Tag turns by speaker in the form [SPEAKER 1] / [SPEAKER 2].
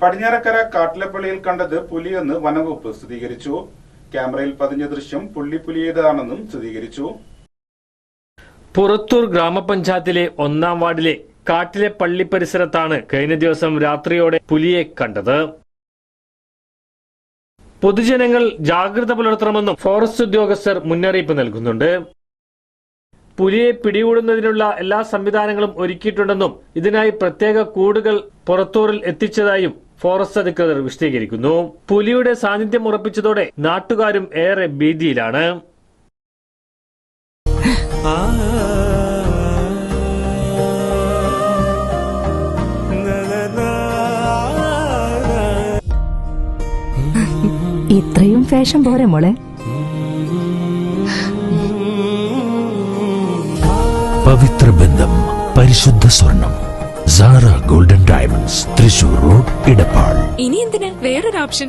[SPEAKER 1] പടിഞ്ഞാറക്കര കാട്ടിലപ്പള്ളിയിൽ കണ്ടത് പുലിയെന്ന് വനംവകുപ്പ് സ്ഥിരീകരിച്ചു. ക്യാമറയിൽ പതിഞ്ഞ ദൃശ്യം പുള്ളിപ്പുലിയേതാണെന്നും സ്ഥിരീകരിച്ചു.
[SPEAKER 2] പുറത്തൂർ ഗ്രാമപഞ്ചായത്തിലെ ഒന്നാം വാർഡിലെ കാട്ടിലെ പള്ളി പരിസരത്താണ് കഴിഞ്ഞ ദിവസം രാത്രിയോടെ പുലിയെ കണ്ടത്. പൊതുജനങ്ങൾ ജാഗ്രത പുലർത്തണമെന്നും ഫോറസ്റ്റ് ഉദ്യോഗസ്ഥർ മുന്നറിയിപ്പ് നൽകുന്നുണ്ട്. പുലിയെ പിടികൂടുന്നതിനുള്ള എല്ലാ സംവിധാനങ്ങളും ഒരുക്കിയിട്ടുണ്ടെന്നും ഇതിനായി പ്രത്യേക കൂടുകൾ പുറത്തൂരിൽ എത്തിച്ചതായും ഫോറസ്റ്റ് അധികൃതർ വിശദീകരിക്കുന്നു. പുലിയുടെ സാന്നിധ്യം ഉറപ്പിച്ചതോടെ നാട്ടുകാരും ഏറെ ഭീതിയിലാണ്.
[SPEAKER 3] ഇത്രയും ഫാഷൻ പോരെ മോളെ.
[SPEAKER 4] പവിത്ര ബന്ധം പരിശുദ്ധ സ്വർണം. Sara Golden Diamonds Thrissur Road Edappal.
[SPEAKER 5] ഇനി എന്തിനാ? വേറൊരു ഓപ്ഷൻ.